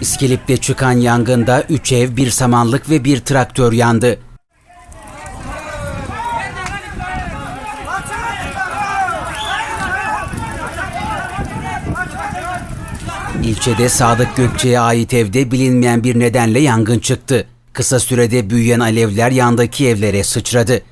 İskilip'te çıkan yangında 3 ev, bir samanlık ve bir traktör yandı. İlçede Sadık Gökçe'ye ait evde bilinmeyen bir nedenle yangın çıktı. Kısa sürede büyüyen alevler yandaki evlere sıçradı.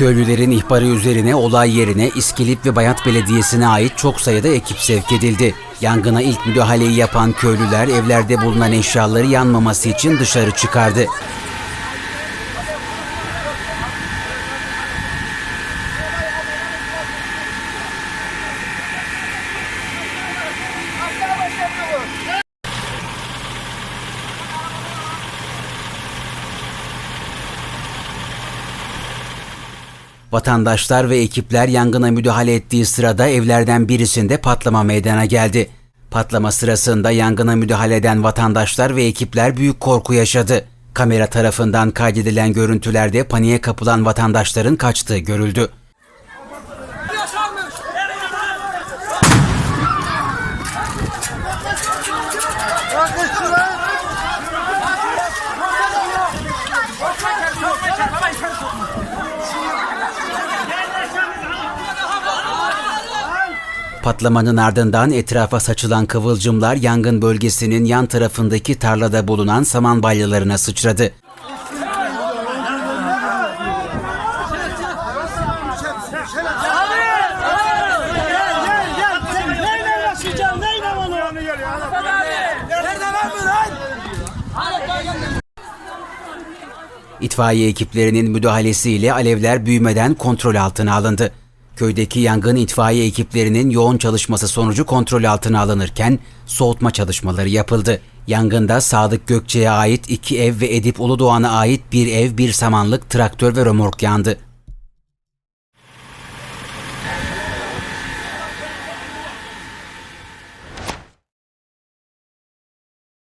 Köylülerin ihbarı üzerine olay yerine İskilip ve Bayat Belediyesi'ne ait çok sayıda ekip sevk edildi. Yangına ilk müdahaleyi yapan köylüler evlerde bulunan eşyaları yanmaması için dışarı çıkardı. Vatandaşlar ve ekipler yangına müdahale ettiği sırada evlerden birisinde patlama meydana geldi. Patlama sırasında yangına müdahale eden vatandaşlar ve ekipler büyük korku yaşadı. Kamera tarafından kaydedilen görüntülerde paniğe kapılan vatandaşların kaçtığı görüldü. Patlamanın ardından etrafa saçılan kıvılcımlar yangın bölgesinin yan tarafındaki tarlada bulunan saman balyalarına sıçradı. İtfaiye ekiplerinin müdahalesiyle alevler büyümeden kontrol altına alındı. Köydeki yangın itfaiye ekiplerinin yoğun çalışması sonucu kontrol altına alınırken soğutma çalışmaları yapıldı. Yangında Sadık Gökçe'ye ait iki ev ve Edip Uludoğan'a ait bir ev, bir samanlık, traktör ve römork yandı.